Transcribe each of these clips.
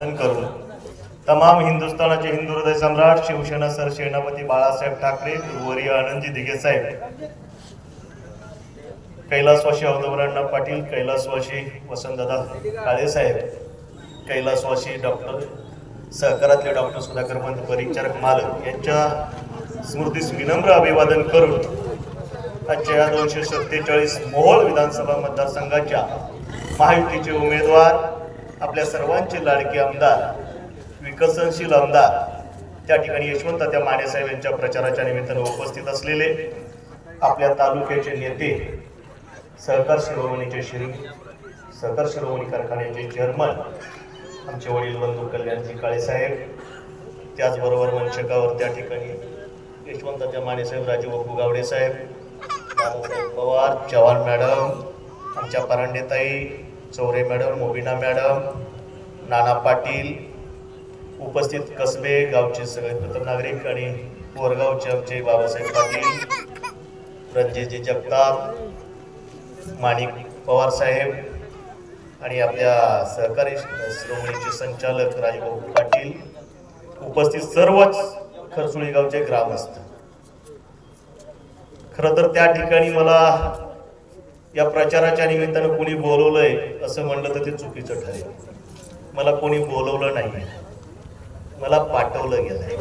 करून तमाम हिंदुस्थानाचे हिंदू हृदय सम्राट शिवसेना सर सेनापती बाळासाहेब ठाकरे गुरुवर्य आनंदजी दिघे साहेब कैलासवासी पाटील कैलासवाशी वसंतदादा काळे साहेब डॉक्टर सहकारातले डॉक्टर सुधाकर पंत परिचारक मालक यांच्या स्मृतीस विनम्र अभिवादन करून आजच्या दोनशे सत्तेचाळीस मोहोळ विधानसभा मतदारसंघाच्या महायुतीचे उमेदवार आपल्या सर्वांचे लाडके आमदार विकसनशील आमदार त्या ठिकाणी यशवंत त्या मानेसाहेब यांच्या प्रचाराच्या निमित्तानं उपस्थित असलेले आपल्या तालुक्याचे नेते सहकार शिरोमणीचे श्री सहकार शिरोमणी कारखान्याचे चेअरमन आमचे वडील बंधू कल्याणजी काळेसाहेब त्याचबरोबर मंचकावर त्या ठिकाणी यशवंताच्या मानेसाहेब राजू बापू गावडे साहेब पवार चव्हाण मॅडम आमच्या परांडेताई चौरे मॅडम मोबिना मॅडम नाना पाटील उपस्थित कसबे गावचे सगळे प्रथम नागरिक आणि बोरगावचे आमचे बाबासाहेब पाटील रणजितजी जगताप माणिक पवार साहेब आणि आपल्या सहकारी श्रोमणीचे संचालक राजभाऊ पाटील उपस्थित सर्वच खरसुळी गावचे ग्रामस्थ. खरं तर त्या ठिकाणी मला या प्रचाराच्या निमित्तानं कोणी बोलवलंय असं म्हणलं तर ते चुकीचं ठरेल. मला कोणी बोलवलं नाही. मला पाठवलं गेलंय.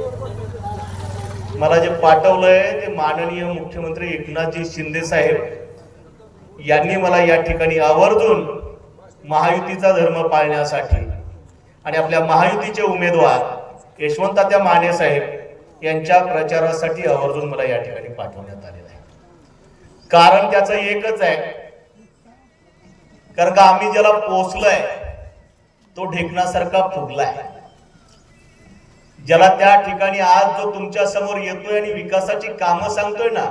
मला जे पाठवलंय ते माननीय मुख्यमंत्री एकनाथजी शिंदे साहेब यांनी मला या ठिकाणी आवर्जून महायुतीचा धर्म पाळण्यासाठी आणि आपल्या महायुतीचे उमेदवार यशवंतात्या माने साहेब यांच्या प्रचारासाठी आवर्जून मला या ठिकाणी पाठवण्यात आलेलं आहे. कारण त्याचं एकच आहे. कारण का आम्ही ज्याला पोचलोय तो ढेकणासारखा फुगलाय. ज्याला त्या ठिकाणी आज जो तुमच्यासमोर येतोय आणि विकासाची कामं सांगतोय ना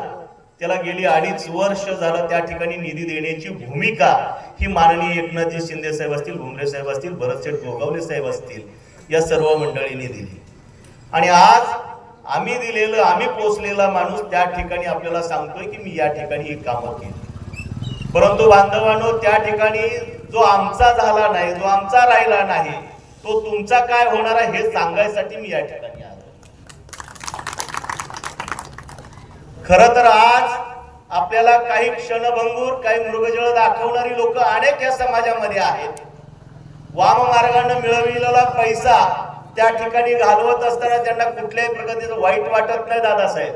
त्याला गेली अडीच वर्ष झालं त्या ठिकाणी निधी देण्याची भूमिका ही माननीय एकनाथजी शिंदे साहेब असतील भुमरे साहेब असतील भरतशेठ गोगावले साहेब असतील या सर्व मंडळींनी दिली. आणि आज आम्ही दिलेलं आम्ही पोचलेला माणूस त्या ठिकाणी आपल्याला सांगतोय की मी या ठिकाणी ही कामं केली. परंतु बांधवांनो त्या ठिकाणी जो आमचा झाला नाही जो आमचा राहिला नाही तो तुमचा काय होणार आहे हे सांगायसाठी मी या ठिकाणी आलो. खर तर आज आपल्याला काही क्षणभंगूर काही मृगजळ दाखवणारी लोक अनेक या समाजामध्ये आहेत. वाम मार्गाने मिळविलेला पैसा त्या ठिकाणी घालवत असताना त्यांना कुठल्याही प्रगतीचं वाईट वाटत नाही दादासाहेब.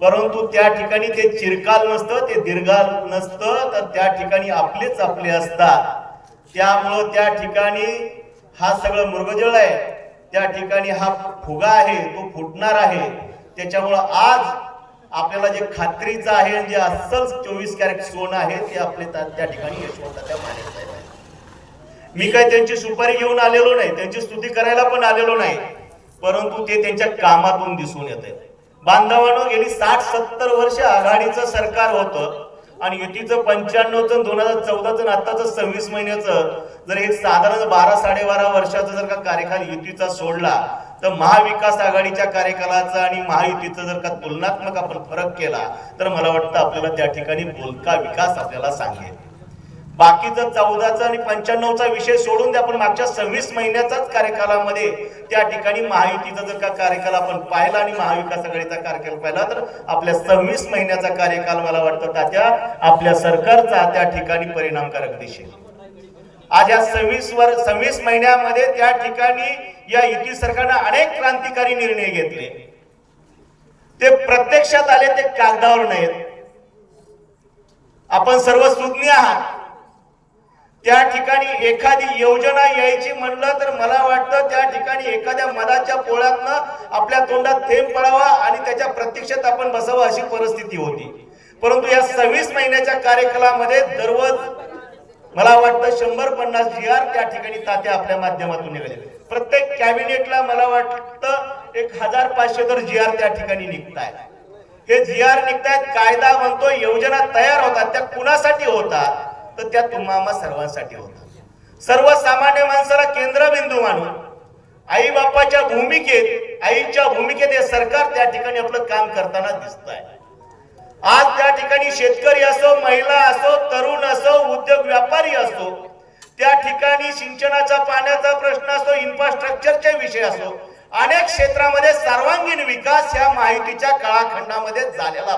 परंतु त्या ठिकाणी ते चिरकाल नसतं ते दीर्घाल नसतं तर त्या ठिकाणी आपलेच आपले असतात. त्यामुळं त्या ठिकाणी हा सगळं मृगजळ आहे. त्या ठिकाणी हा फुगा आहे तो फुटणार आहे. त्याच्यामुळं आज आपल्याला जे खात्रीचं आहे जे अस्सल चोवीस कॅरेट सोनं आहे ते आपले त्या ठिकाणी यशवंत मी काय त्यांची सुपारी घेऊन आलेलो नाही त्यांची स्तुती करायला पण आलेलो नाही परंतु ते त्यांच्या कामातून दिसून येत. आहे बांधवांनो गेली साठ सत्तर वर्ष आघाडीचं सरकार होतं आणि युतीचं पंच्याण्णवचं दोन हजार चौदाचं आताचं सव्वीस महिन्याचं जर एक साधारण बारा साडेबारा वर्षाचा जर का कार्यकाल युतीचा सोडला तर महाविकास आघाडीच्या कार्यकालाचा आणि महायुतीचा जर का तुलनात्मक आपण फरक केला तर मला वाटतं आपल्याला त्या ठिकाणी बोलका विकास आपल्याला सांगेल. बाकीचं चौदाचा आणि पंच्याण्णवचा विषय सोडून द्या आपण मागच्या सव्वीस महिन्याचाच कार्यकालामध्ये त्या ठिकाणी महायुतीचा जर का कार्यकाल आपण पाहिला आणि महाविकास आघाडीचा कार्यकाल पाहिला तर आपल्या सव्वीस महिन्याचा कार्यकाल मला वाटतं तात्या आपल्या सरकारचा त्या ठिकाणी परिणामकारक दिसेल. आज या सव्वीस वर सव्वीस महिन्यामध्ये त्या ठिकाणी या युती सरकारनं अनेक क्रांतिकारी निर्णय घेतले. ते प्रत्यक्षात आले ते कागदावर नाहीत. आपण सर्व सुज्ञ आहात. त्या ठिकाणी एखादी योजना यायची म्हणलं तर मला वाटतं त्या ठिकाणी एखाद्या मधाच्या पोळ्यातनं आपल्या तोंडात थेंब पडावा आणि त्याच्या प्रत्यक्षात आपण बसावं अशी परिस्थिती होती. परंतु या सव्वीस महिन्याच्या कार्यकालामध्ये दररोज मला वाटतं शंभर पन्नास जी आर त्या ठिकाणी तात्या आपल्या माध्यमातून निघाले. प्रत्येक कॅबिनेटला मला वाटतं एक हजार पाचशे तर जी आर त्या ठिकाणी निघतायत हे जी आर निघतायत कायदा म्हणतो योजना तयार होतात त्या कुणासाठी होतात? तर त्या तुम्हाला सर्वांसाठी होतात सर्वसामान्य माणसाला केंद्रबिंदू मानून आई बापाच्या भूमिकेत आईच्या भूमिकेत हे सरकार त्या ठिकाणी आपलं काम करताना दिसत आहे आज त्या ठिकाणी शेतकरी असो महिला असो तरुण असो उद्योग व्यापारी असो त्या ठिकाणी सिंचनाचा पाण्याचा प्रश्न असो इन्फ्रास्ट्रक्चरचे विषय असो अनेक क्षेत्रामध्ये सर्वांगीण विकास या माहितीच्या काळाखंडामध्ये झालेला